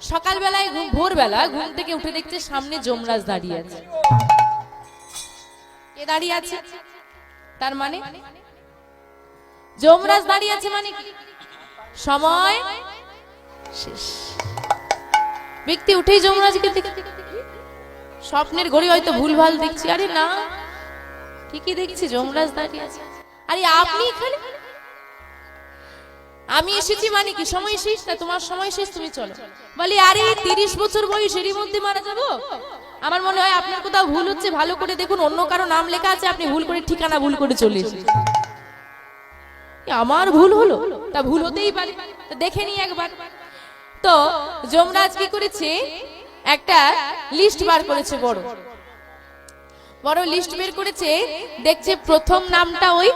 সকালবেলায় ভোরবেলা ঘুম থেকে উঠে দেখছে সামনে যমরাজ দাঁড়িয়ে আছে। কে দাঁড়িয়ে আছে? তার মানে? যমরাজ দাঁড়িয়ে আছে মানে কি? সময় শেষ। ব্যক্তি উঠেই যমরাজকে স্বপ্নের ঘড়ি হয়তো ভুলভাল দেখছি। আরে না, ঠিকই দেখছি, যমরাজ দাঁড়িয়ে আছে। আরে আপনি এখানে? আমি এসেছি মানে কি? সময় শেষ না? তোমার সময় শেষ, তুমি চলো। বলি, আরে, তিরিশ বছর বয়স এরই মধ্যে মারা যাব? আমার মনে হয় আপনার কোথাও ভুল হচ্ছে। ভালো করে দেখুন, অন্য কারও নাম লেখা আছে, আপনি ভুল করে ঠিকানা ভুল করে চলে এসেছেন। আমার ভুল হলো? তা ভুল হতেই পারে। দেখে নি একবার। তো, যমরাজ কি করেছে? একটা লিস্ট বার করেছে বড়। বড় লিস্ট বের করেছে, দেখছে প্রথম নামটা ওই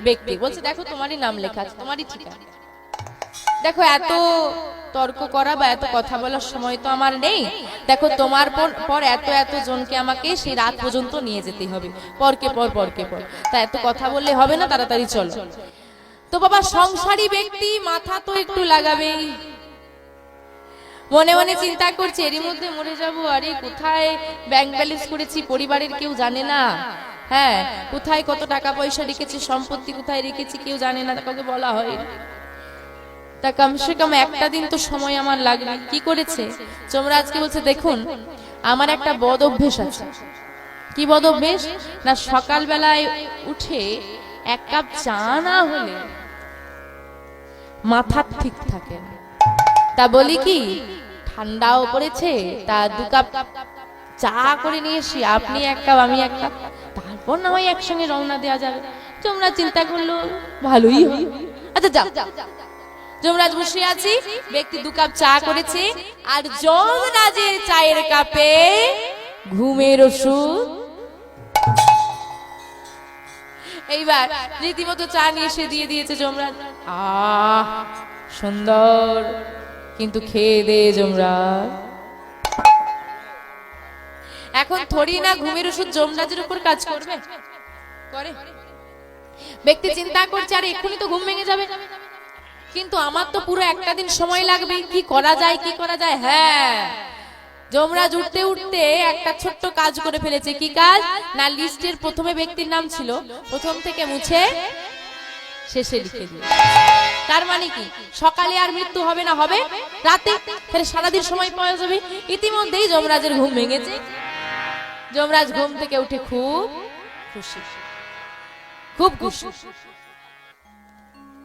ব্যক্তি। বলছে, দেখো, তোমারই নাম লেখা আছে, তোমারই ঠিকানা। দেখো, এত তর্ক করা বা এত কথা বলার সময় তো আমার নেই। দেখো, তোমার পর- এত এত জনকে আমাকে সেই রাত পর্যন্ত নিয়ে যেতে হবে। পরকে পর পরকে পর। তা এত কথা বললে হবে না, তাড়াতাড়ি চলো। তো বাবা, সংসারী ব্যক্তি মাথা তো একটু লাগাবেই। মনে মনে চিন্তা করছে, এরই মধ্যে মরে যাব। আরে, কোথায় ব্যাংক ব্যালেন্স করেছি, পরিবারের কেউ জানে না। হ্যাঁ কোথায় কত টাকা পয়সা রেখেছি, সম্পত্তি কোথায় রেখেছি, কেউ জানে না কাউকে বলা হয়। তা কমসে কম একটা দিন তো সময় আমার লাগবে। কি করেছে? তোমরা আজকে বলছে দেখুন আমার একটা বদ অভ্যেস আছে। কি বদ অভ্যেস না সকালবেলায় উঠে এক কাপ চা না হলে মাথা ঠিক থাকে না। তা বলি কি? ঠান্ডাও পড়েছে তা দু কাপ চা করে নিয়ে এসি আপনি এক কাপ আমি এক কাপ। তারপর না হয় একসঙ্গে রওনা দেওয়া যাবে। তোমরা চিন্তা করল ভালোই আচ্ছা যাও। যমরাজ বসে আছি। ব্যক্তি দু কাপ চা করেছে। আর যমরাজের চায়ের কাপে ঘুমের ওষুধ। এইবার রীতিমতো চা নিয়ে এসে দিয়ে দিয়েছে যমরাজ। আহ, সুন্দর। কিন্তু খেয়ে দে যমরাজ। এখন থরি না ঘুমের ওষুধ যমরাজের উপর কাজ করবে? করে। ব্যক্তি চিন্তা করছে, আর এক্ষুনি তো ঘুম ভেঙে যাবে। কিন্তু আমার তো পুরো একটা দিন সময় লাগবে। কি করা যায়, কি করা যায়? হ্যাঁ। যমরাজ উঠতে উঠতে একটা ছোট্ট কাজ করে ফেলেছে। কি কাজ? না, লিস্টের প্রথমে ব্যক্তির নাম ছিল। প্রথম থেকে মুছে শেষে লিখে দিয়ে তার মানে কি? সকালে আর মৃত্যু হবে না, হবে রাতে? ফের সারাদিন সময় পাওয়া যাবে। ইতিমধ্যেই যমরাজের ঘুম ভেঙেছে। যমরাজ ঘুম থেকে উঠে খুব খুশি। খুব খুশি।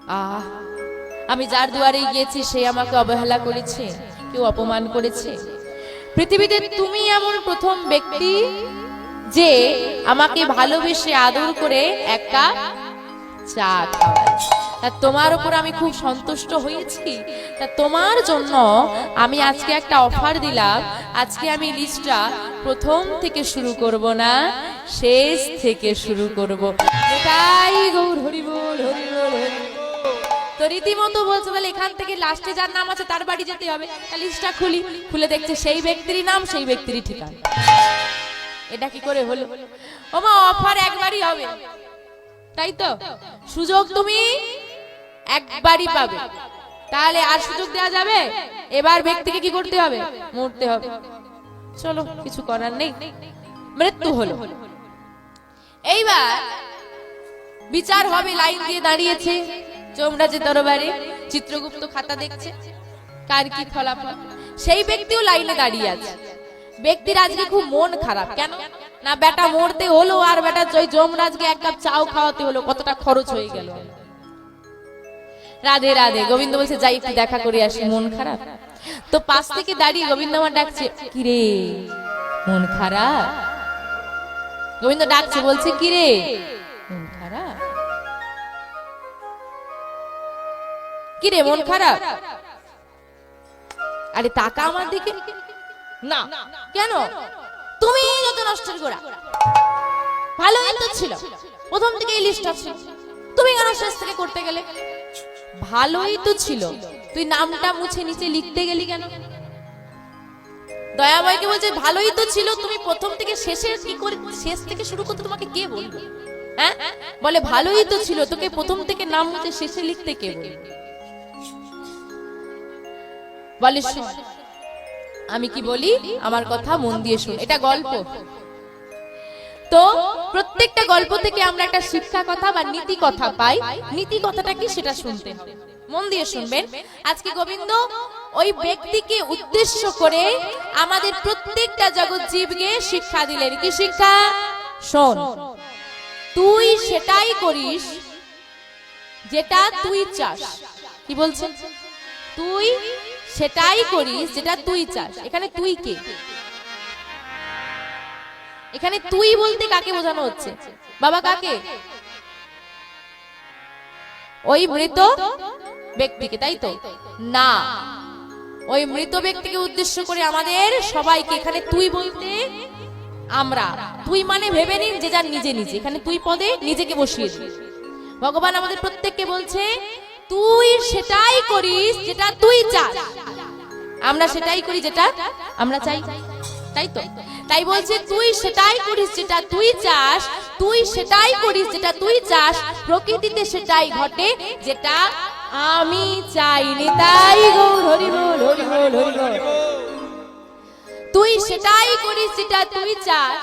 আহ। আমি যার দুয়ারে গিয়েছি, সে আমাকে অবহেলা করেছে, কেউ অপমান করেছে। পৃথিবীতে তুমি এমন প্রথম ব্যক্তি যে আমাকে ভালোবেসে আদর করে এক কাপ চা তা তোমার উপর আমি খুব সন্তুষ্ট হয়েছি। তা তোমার জন্য আমি আজকে একটা অফার দিলাম। আজকে আমি লিস্টটা প্রথম থেকে শুরু করব না, শেষ থেকে শুরু করব। তাই গৌর হরিবোল হরিবোল হরিবোল তো রীতিমতো বলছে, বলে এখান থেকে লাস্টে যার নাম আছে তার বাড়ি যেতে হবে। লিস্টটা খুলি, খুলে দেখছে সেই ব্যক্তিরই নাম, সেই ব্যক্তিরই ঠিকানা। এটা কি করে হলো? ওমা অফার একবারই হবে। তাই তো? সুযোগ তুমি একবারই পাবে। তাহলে আর সুযোগ দেওয়া যাবে? এবার ব্যক্তিকে কি করতে হবে? মরতে হবে। চলো, কিছু করার নেই। মৃত্যু হলো। এইবার বিচার হবে, লাইন দিয়ে দাঁড়িয়েছে। যমরাজের দরবারে চিত্রগুপ্ত খাতা দেখছে, কার কি ফলাফল? সেই ব্যক্তিও লাইনে দাঁড়িয়ে আছে। ব্যক্তির আজকে খুব মন খারাপ, কেন? না বেটা মরতে হলো, আর বেটা ওই যমরাজকে এক কাপ চাও খাওয়াতে হলো, কতটা খরচ হয়ে গেল। রাধে রাধে, গোবিন্দ বলছে, যাই, একটু দেখা করে আসি, মন খারাপ? তো পাশ থেকে দাঁড়িয়ে গোবিন্দ আমার ডাকছে, কিরে, মন খারাপ? গোবিন্দ ডাকছে, বলছে, কিরে কিরে মন খারাপ? আরে তাকা আমার দিকে। না। কেন? তুমি যত নষ্টের গোড়া ভালোই তো ছিল। প্রথম থেকে এই লিস্টটা ছিল। তুমি কেন শেষ থেকে করতে গেলে? ভালোই তো ছিল। তুই নামটা মুছে নিচে লিখতে গেলি কেন? দয়া দয়াময়কে বলছে ভালোই তো ছিল। তুমি প্রথম থেকে শেষে কি করে শেষ থেকে শুরু করতে তোমাকে কে বলবে? হ্যাঁ? বলে ভালোই তো ছিল। তোকে প্রথম থেকে নাম মুছে শেষে লিখতে কে বলবে? বলে আমি কি বলি? আমার কথা মন দিয়ে শুন। এটা গল্প। তো প্রত্যেকটা গল্প থেকে আমরা একটা শিক্ষা কথা বা নীতি কথা পাই। নীতি কথাটা কি সেটা শুনতে। মন দিয়ে শুনবেন। আজকে গোবিন্দ ওই ব্যক্তিকে উদ্দেশ্য করে আমাদের প্রত্যেকটা জগৎ জীবকে শিক্ষা দিলেন। কি শিক্ষা? শোন, তুই সেটাই করিস যেটা তুই চাস। কি বলছেন তুই সেটাই করিস যেটা তুই চাস। এখানে তুই কে? এখানে তুই বলতে কাকে বোঝানো হচ্ছে? বাবা কাকে? ওই মৃত ব্যক্তিকে, তাই তো? না। ওই মৃত ব্যক্তিকে উদ্দেশ্য করে আমাদের সবাইকে এখানে তুই বলতে আমরা। তুই মানে ভেবে নিন যে যার নিজে নিজে। এখানে তুই পদে নিজেকে বসিয়ে দিন। ভগবান আমাদের প্রত্যেককে বলছে, তুই সেটাই করিস যেটা তুই চাস। আমরা সেটাই করি যেটা আমরা চাই। তাই তো? তাই বলছে, তুই সেটাই করিস যেটা তুই চাস, তুই সেটাই করিস যেটা তুই চাস, প্রকৃতিতে সেটাই ঘটে যেটা আমি চাইনি। তাই হরি বল হরি বল হরি বল। তুই সেটাই করিস যেটা তুই চাস,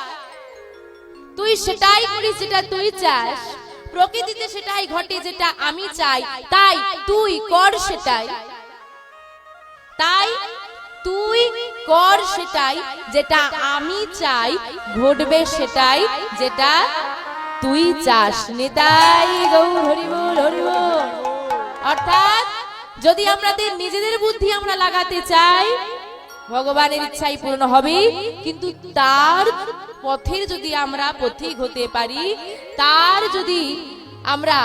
তুই সেটাই করিস যেটা তুই চাস, প্রকৃতিতে সেটাই ঘটে যেটা আমি চাই, তাই তুই কর সেটাই। তাই তুই কর সেটাই, যেটা আমি চাই, ঘটবে সেটাই, যেটা তুই চাস। নেতাই গৌর হরিবল অর্থাৎ যদি আমাদের নিজেদের বুদ্ধি আমরা লাগাতে চাই, ভগবানের ইচ্ছাই পূর্ণ হবে, কিন্তু তার পথের যদি আমরা পথিক হতে পারি, তার যদি আমরা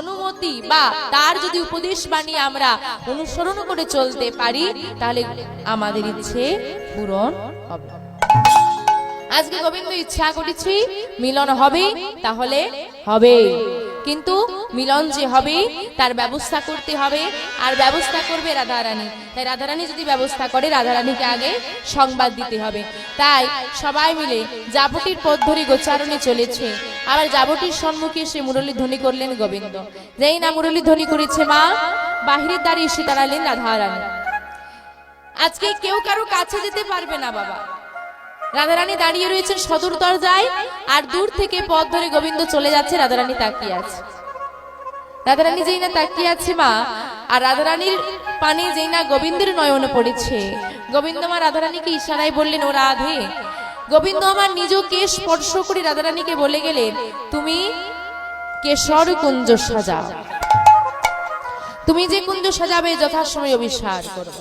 অনুমতি বা তার যদি উপদেশ বানিয়ে আমরা অনুসরণ করে চলতে পারি, তাহলে আমাদের ইচ্ছে পূরণ হবে। আজকে গোবিন্দ ইচ্ছা করেছি, মিলন হবে, তাহলে হবে। কিন্তু মিলন যে হবে, তার ব্যবস্থা করতে হবে। আর ব্যবস্থা করবে রাধারানী। তাই রাধারানী যদি ব্যবস্থা করে, রাধারানীকে আগে সংবাদ দিতে হবে। তাই সবাই মিলে জাবটির পথ ধরে গোচারণে চলেছে। আবার জাবটির সম্মুখে সে মুরলী ধ্বনি করলেন গোবিন্দ। যেই না মুরলী ধ্বনি করেছে মা, বাহিরের দ্বারে এসে দাঁড়ালেন রাধারানী। আজকে কেউ কারও কাছে যেতে পারবে না, বাবা। রাধারানী দাঁড়িয়ে রয়েছেন সদর দরজায়, আর দূর থেকে পথ ধরে গোবিন্দ চলে যাচ্ছে, রাধারানী তাকিয়ে আছে। রাধারানী যেই না তাকিয়ে আছে মা, আর রাধারানীর পানে যেই না গোবিন্দের নয়নে পড়েছে। গোবিন্দ মা রাধারানীকে ইশারায় বললেন, ও রাধে, গোবিন্দ আমার নিজ কেশ স্পর্শ করে রাধারানীকে বলে গেলেন, তুমি কেশর কুঞ্জ সাজাও। তুমি যে কুঞ্জ সাজাবে, যথাসময় অভিসার করব।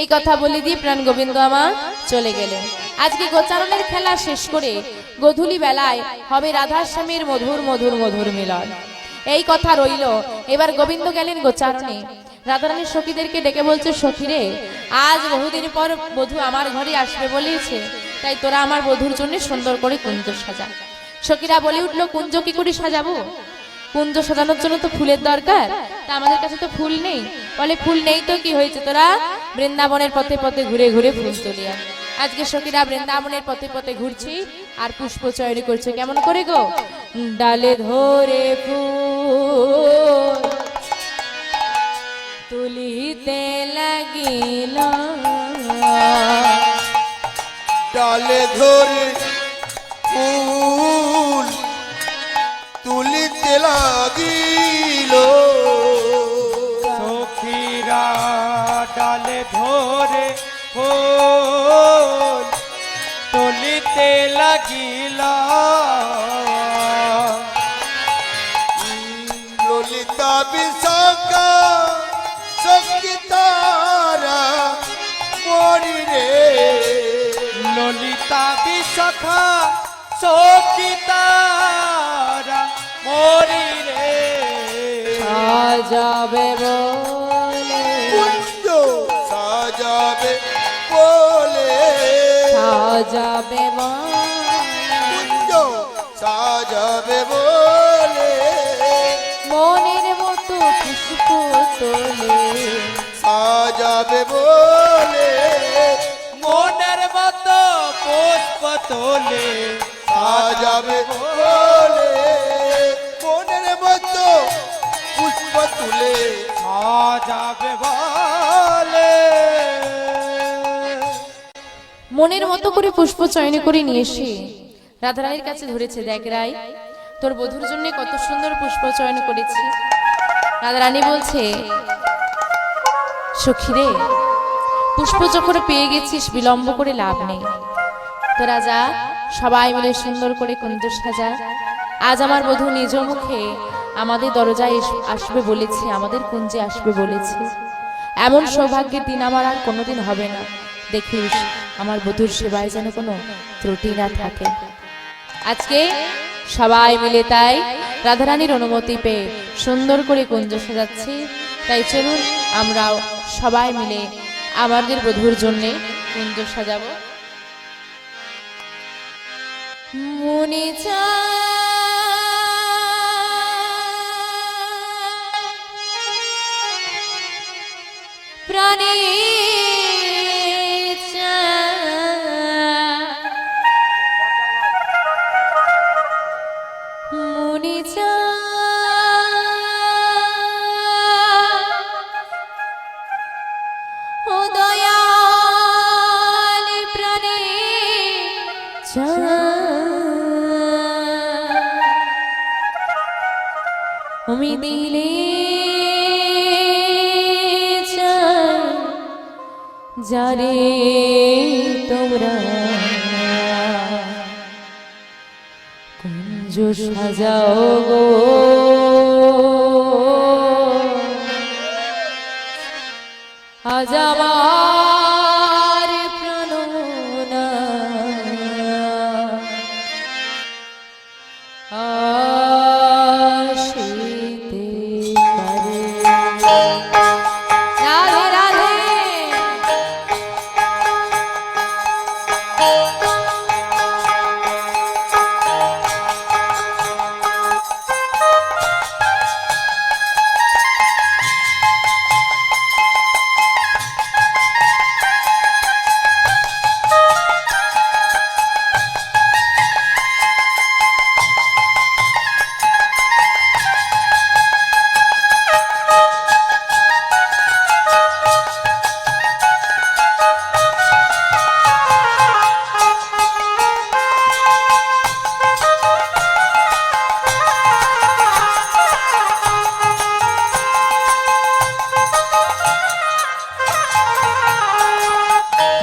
এই কথা বলে দিয়ে প্রাণ গোবিন্দ আমার চলে গেলেন। আজকে গোচারণের খেলা শেষ করে গধূলি বেলায় হবে রাধার স্বামীর মধুর মধুর মধুর মিলন। এই কথা রইল। এবার গোবিন্দ গেলেন গোচারণে। রাধারানীর সখীদেরকে ডেকে বলছে সখীরে আজ বহুদিন পর বধূ আমার ঘরে আসবে বলেছে। তাই তোরা আমার বধুর জন্য সুন্দর করে কুঞ্জ সাজা। সখীরা বলে উঠল, কুঞ্জ কি করে সাজাবো? কুঞ্জ সাজানোর জন্য তো ফুলের দরকার। তা আমাদের কাছে তো ফুল নেই। বলে, ফুল নেই তো, কি হয়েছে তোরা? বৃন্দাবনের পথে পথে ঘুরে ঘুরে ফুল তুলি আন। আজকে সখীরা বৃন্দাবনের পথে পথে ঘুরছি আর পুষ্প চয়রি করছে। কেমন করে গো? ডালে ধরে ফুল তুলিতে লাগিল। ডালে ধরে বিশাখা সখিতারা মরি রে যাবে বলে। কুঞ্জ সাজাবে বলে। যাবে কুঞ্জ সাজাবে বলে। মনের মতো পুষ্প তোলে। সাজাবে বলে। মনের মতো পুষ্প তোলে সাজাবে বলে মনের মতো পুষ্প তুলে সাজাবে বলে। মনের মতো করে পুষ্প চয়ন করে নিয়ে এসে রাধারানীর কাছে ধরেছে দেখ রাই তোর বধুর জন্য কত সুন্দর পুষ্প চয়ন করেছি। রাধারানী বলছে সখী রে পুষ্প যখন পেয়ে গেছিস বিলম্ব করে লাভ নেই। তো রাজা, সবাই মিলে সুন্দর করে কুঞ্জ সাজা। আজ আমার বধূ নিজ মুখে আমাদের দরজায় আসবে বলেছে, আমাদের কুঞ্জে আসবে বলেছে। এমন সৌভাগ্যের দিন আমার আর কোনোদিন হবে না। দেখিস, আমার বধুর সেবায় যেন কোনো ত্রুটি না থাকে। আজকে সবাই মিলে তাই রাধারানীর অনুমতি পেয়ে সুন্দর করে কুঞ্জ সাজাচ্ছি। তাই চলুন আমরাও সবাই মিলে আমাদের বধুর জন্যে কুঞ্জ সাজাবো। মনে প্রাণে আমি দিলে যারে তোমরা কুঞ্জ সাজাও গো। আজ আমার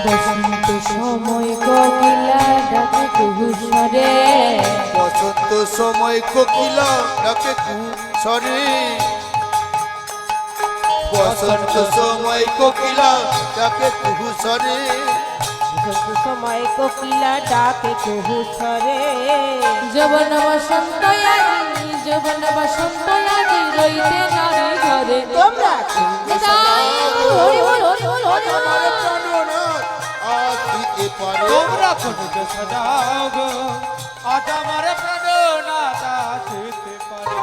বসন্ত সময় কোকিলা ডাকে কুহুসরে বসন্ত সময় কোকিলা ডাকে কুসরে বসন্ত সময় কোকিলা ডাকে কুসরে সময় কোকিলা ডাকে কুহু সরে যবন বসন্ত আজি যবন বসন্ত আজি রইতে নারী ঘরে। তোমরা হরি বল হরি বল হরি বল। আসিতে পারে তোমরা কুঞ্জ সাজাও গো আজ আমার প্রাণনাথ আসিতে পারে।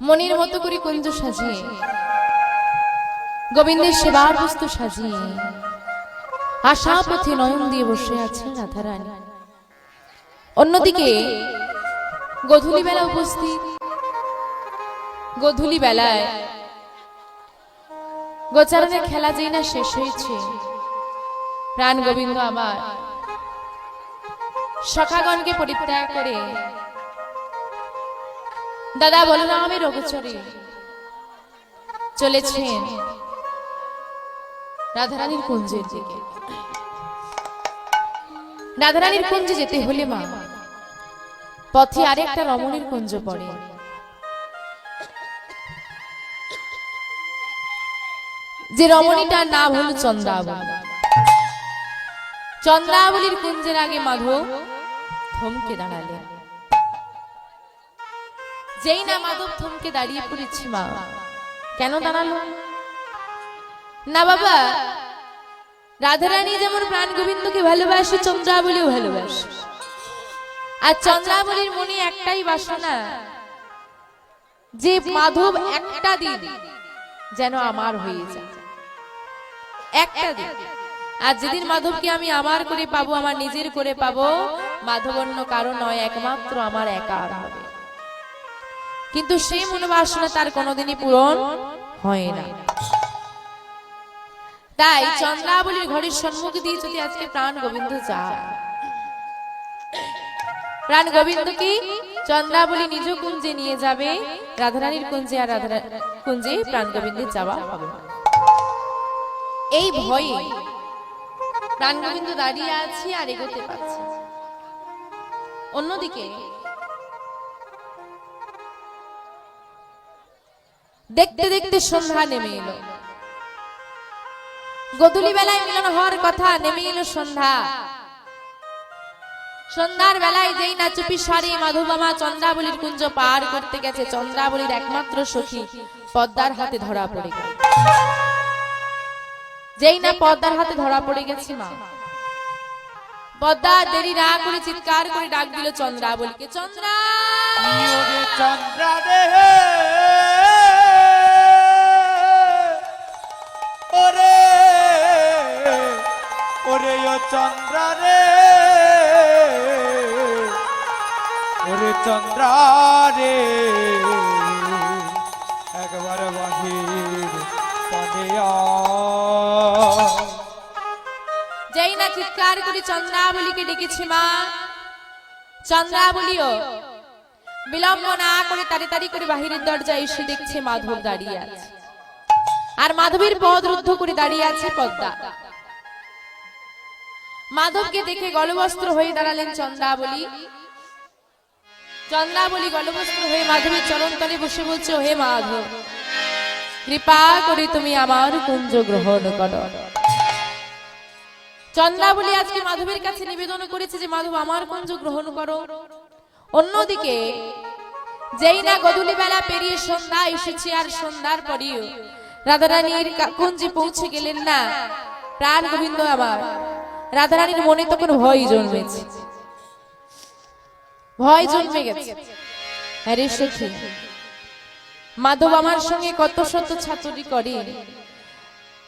মনের মতো করে কুঞ্জ সাজিয়ে গোবিন্দের সেবার বস্তু সাজিয়ে আশা পথে নয়ন দিয়ে বসে আছেন রাধারানী। অন্যদিকে গধূলি বেলা উপস্থিত গধূলি বেলায় গোচারণের খেলা যেই না শেষ হয়েছে প্রাণ গোবিন্দ আমার। সখাগণকে পরিত্যাগ করে। দাদা বলো না আমি রঘুচরে। চলেছেন রাধারানীর কুঞ্জের দিকে। রাধারানীর কুঞ্জে যেতে হলে মা, পথে আরেকটা রমণীর কুঞ্জ পড়ে। যে রমণীটার নাম হলো চন্দ্রাবলী চন্দ্রাবলীর কুঞ্জের আগে মাধব থমকে দাঁড়ালেন। যেই না মাধব থমকে দাঁড়িয়ে পড়েছি মা, কেন দাঁড়াল? না বাবা, রাধারানী যেমন প্রাণ গোবিন্দকে ভালোবাসে, চন্দ্রাবলীও ভালোবাসে। আর চন্দ্রাবলীর মনে একটাই বাসনা, যে মাধব একটা দিন যেন আমার হয়ে যায়। একটা দিন। আর যেদিন মাধবকে আমি আমার করে পাবো, আমার নিজের করে পাবো মাধব অন্য কারও নয়, একমাত্র আমার একা হবে। কিন্তু সেই মনোবাসনা তার কোনোদিনই পূরণ হয় না। তাই চন্দ্রাবলীর ঘরের সম্মুখ দিয়ে যদি আজকে প্রাণ গোবিন্দ যায়, প্রাণ গোবিন্দ কি? চন্দ্রাবলী নিজ কুঞ্জে নিয়ে যাবে, রাধারানীর কুঞ্জে আর রাধা কুঞ্জে প্রাণ গোবিন্দের যাওয়া হবে এই ভয়ে প্রাণ গোবিন্দ দাঁড়িয়ে আছে আর এগোতে পারছে অন্যদিকে, দেখতে দেখতে সন্ধ্যা নেমে এলো। গধূলি বেলায় মিলন হওয়ার কথা নেমে এলো সন্ধ্যা। সন্ধ্যার বেলায় যেই না চুপি সারি মাধুবামা চন্দ্রাবলীর কুঞ্জ পার করতে গেছে, চন্দ্রাবলীর একমাত্র সখী পদ্মার হাতে ধরা পড়ে গেল। যেই না পদ্মার হাতে ধরা পড়ে গেছে মা। পদ্মা দেরি না করে চিৎকার করে ডাক দিল চন্দ্রা! ওরে চন্দ্রা রে ওরে! ওরে ও চন্দ্রা রে! ওরে চন্দ্রা রে! একবার বাহির যেই চিৎকার করে চন্দ্রাবলীকে ডেকেছে মা বিলম্ব না করে তাড়াতাড়ি করে বাহিরের দরজায় এসে দেখছে মাধব দাঁড়িয়ে আছে। আর মাধবের পদ রুদ্ধ করে দাঁড়িয়ে আছে পদ্মা। মাধবকে দেখে গলবস্ত্র হয়ে দাঁড়ালেন চন্দ্রাবলী। চন্দ্রাবলী গলবস্ত্র হয়ে মাধবের চরণ তলে বসে বলছে হে মাধব কৃপা করে তুমি আমার কুঞ্জ গ্রহণ করো। চন্দ্রাবলী আজকে মাধবের কাছে নিবেদন করেছে যে, মাধব, আমার কুঞ্জ গ্রহণ করো। অন্যদিকে, যেই না গধূলি বেলা পেরিয়ে সন্ধ্যা এসেছে আর সন্ধ্যার পরেও রাধারানীর কুঞ্জে পৌঁছে গেলেন না, প্রাণ গোবিন্দ আমার। রাধারানীর মনে তখন ভয় জন্মেছে। ভয় জন্মে গেছে। মাধব আমার সঙ্গে কত শত ছাত্রী করে।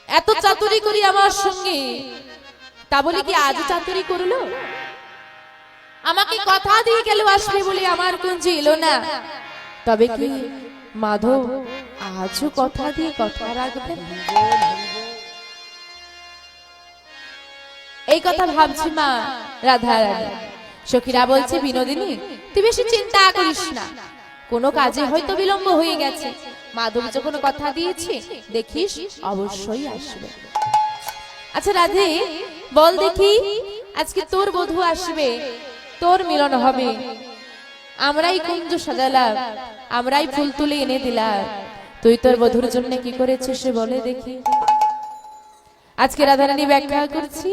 এত চাতুরি করি আমার সঙ্গে। তা বলে কি আজ চাতুরি করল? আমাকে কথা দিয়ে গেল আসবে বলে আমার কুঞ্জে এলো না। তবে কি মাধব আজও কথা দিয়ে কথা রাখবে? এই কথা ভাবছি মা, রাধা রানী। সখীরা বলছে, বিনোদিনী, তুই বেশি চিন্তা করিস না। কোনো কাজে হয়তো বিলম্ব হয়ে গেছে। মাধব যখন কথা দিয়েছে, দেখিস অবশ্যই আসবে। আচ্ছা রাধে, বল দেখি, আজকে তোর বধূ আসবে, তোর মিলন হবে। আমরাই কুঞ্জ সাজালাম, আমরাই ফুল তুলে এনে দিলাম। তুই তোর বধুর জন্য কি করেছিস সে বলে দেখি। আজকে রাধারানী ব্যাখ্যা করছি,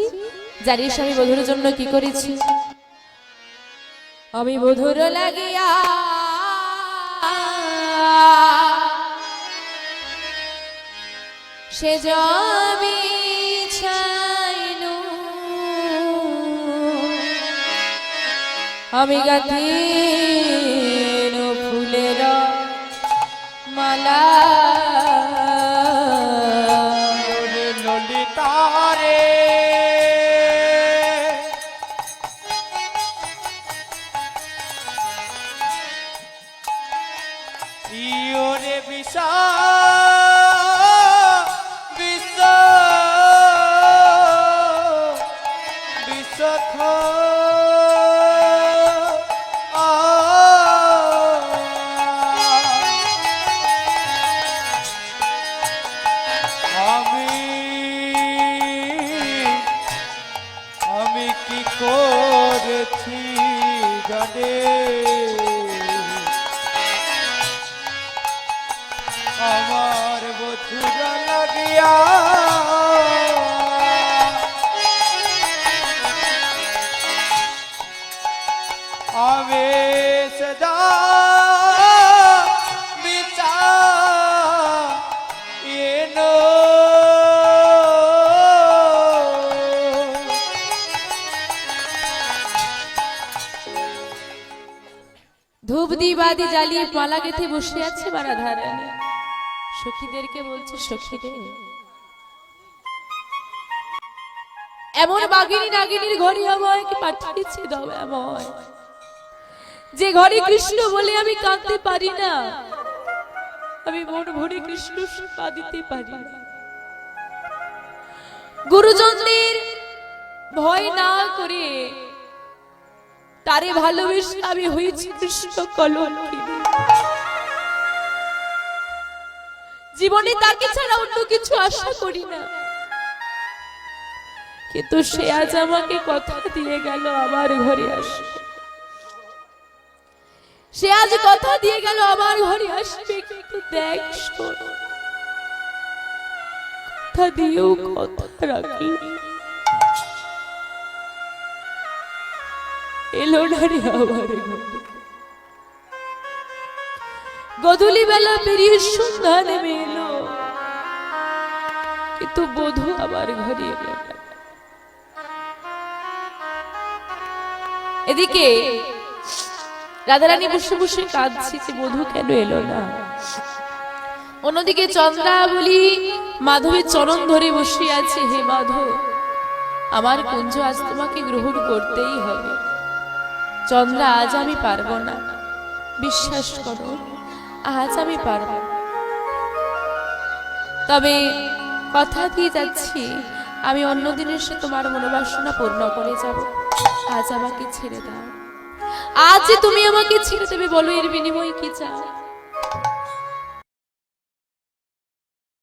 জানিস আমি বধুর জন্য কি করেছি? আমি বধুর লাগিয়া সে জমি ছাইনু আমি গাথি सखा দিবাদি জ্বালিয়ে মালা গেথে বসে আছে বারা সখীদেরকে বলছে সখীরে এমন বাগিনী নাগিনীর ঘরে আমাকে পাঠিয়েছে দাও এমন যে ঘরে কৃষ্ণ বলে আমি কাঁদতে পারি না, আমি মন ভরে কৃষ্ণ সেবা দিতে পারি গুরুজনদের ভয় না করে তারে ভালোবেসে আমি হয়েছি কৃষ্ণ কলঙ্কিনী। জীবনে তাকে ছাড়া অন্য কিছু আশা করি না। কিন্তু সে আজ আমাকে কথা দিয়ে গেল আমার ঘরে আসবে। সে আজ কথা দিয়ে গেল আমার ঘরে আসবে, কিন্তু দেখ কথা দিয়েও কথা রাখি এলো না রে আমার গধূলি বেলা সন্ধ্যা নেমে এলো কিন্তু বধূ ঘরে এলো এদিকে রাধারানী বসে বসে কাঁদছে যে বধু কেন এলো না। অন্যদিকে চন্দ্রা বলি, মাধবের চরণ ধরে বসে আছে হে মাধব। আমার কুঞ্জ আজ তোমাকে গ্রহণ করতেই হবে। চন্দ্রা, আজ আমি পারব না। বিশ্বাস করো, আজ আমি পারব। তবে কথা দিয়ে যাচ্ছি, আমি অন্যদিন এসে তোমার মনোবাসনা পূর্ণ করে যাব। আজ আমাকে ছেড়ে দাও। আজ তুমি আমাকে ছেড়ে দেবে বলো, এর বিনিময়ে কি চাও?